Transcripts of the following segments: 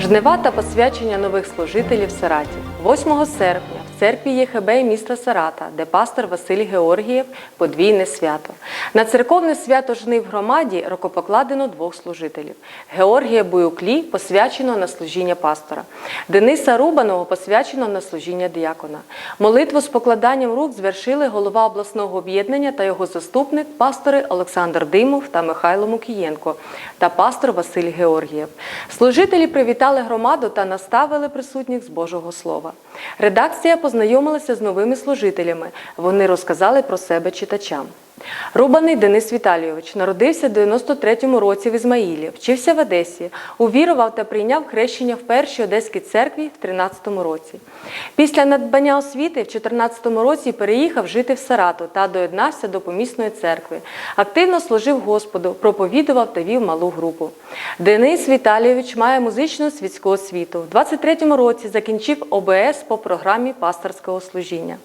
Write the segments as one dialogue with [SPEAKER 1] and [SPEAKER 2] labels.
[SPEAKER 1] Жнива та посвячення нових служителів Сараті. 8 серпня в церкві ЄХБ міста Сарата, де пастор Василь Георгієв, подвійне свято. На церковне свято жнив громаді рукопокладено двох служителів. Георгія Буюклі посвячено на служіння пастора. Дениса Рубаного посвячено на служіння діякона. Молитву з покладанням рук звершили голова обласного об'єднання та його заступник, пастори Олександр Димов та Михайло Мукієнко та пастор Василь Георгієв. Служителі привітали громаду та наставили присутніх з Божого Слова. Редакція познайомилася з новими служителями. Вони розказали про себе читачам. Рубаний Денис Віталійович народився в 93-му році в Ізмаїлі, вчився в Одесі, увірував та прийняв хрещення в першій Одеській церкві в 13-му році. Після надбання освіти в 14-му році переїхав жити в Сарату та доєднався до помісної церкви. Активно служив Господу, проповідував та вів малу групу. Денис Віталійович має музичну світську освіту. В 23-му році закінчив ОБС по програмі пасторського служіння.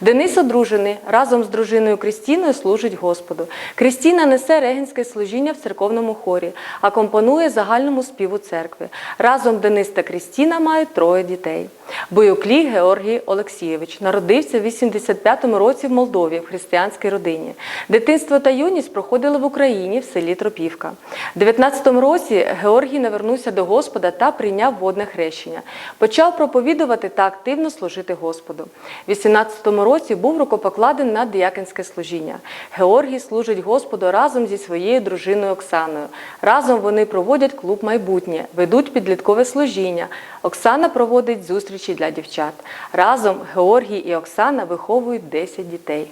[SPEAKER 1] Денис одружений разом з дружиною Крістіною служить Господу. Крістіна несе регенське служіння в церковному хорі, а компонує загальному співу церкви. Разом Денис та Крістіна мають троє дітей. Боюклі Георгій Олексійович народився в 85-му році в Молдові в християнській родині. Дитинство та юність проходили в Україні в селі Тропівка. В 19-му році Георгій навернувся до Господа та прийняв водне хрещення. Почав проповідувати та активно служити Господу. В 18-му році був рукопокладений на діяконське служіння. Георгій служить Господу разом зі своєю дружиною Оксаною. Разом вони проводять клуб майбутнє, ведуть підліткове служіння. Оксана проводить зустрічі для дівчат. Разом Георгій і Оксана виховують 10 дітей.